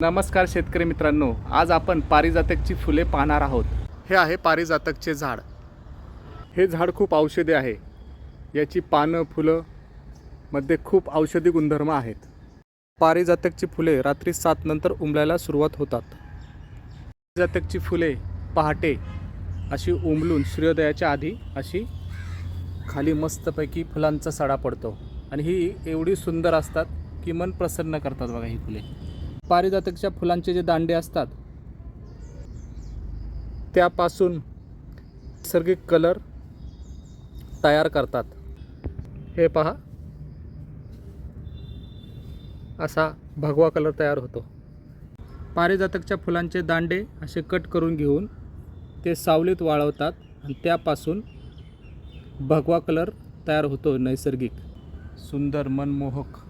नमस्कार शेतकरी मित्रांनो आज आपण पारिजातकची फुले पाहणार आहोत. हे आहे पारिजातकचे झाड. हे झाड खूप औषधी आहे. याची पानं फुलं मध्ये खूप औषधी गुणधर्म आहेत. पारिजातकची फुले रात्री सात नंतर उमलायला सुरुवात होतात. पारिजातकची फुले पहाटे अशी उमलून सूर्योदयाच्या आधी अशी खाली मस्तपैकी फुलांचा सडा पडतो. आणि ही एवढी सुंदर असतात की मन प्रसन्न करतात बघा ही फुले. पारिजातकच्या फुलांचे जे दांडे असतात त्यापासून नैसर्गिक कलर तयार करतात. हे पहा. असा भगवा कलर तयार होतो. पारिजातकच्या फुलांचे दांडे असे कट करून घेऊन ते सावलीत वाळवतात आणि त्यापासून भगवा कलर तयार होतो नैसर्गिक. सुंदर मनमोहक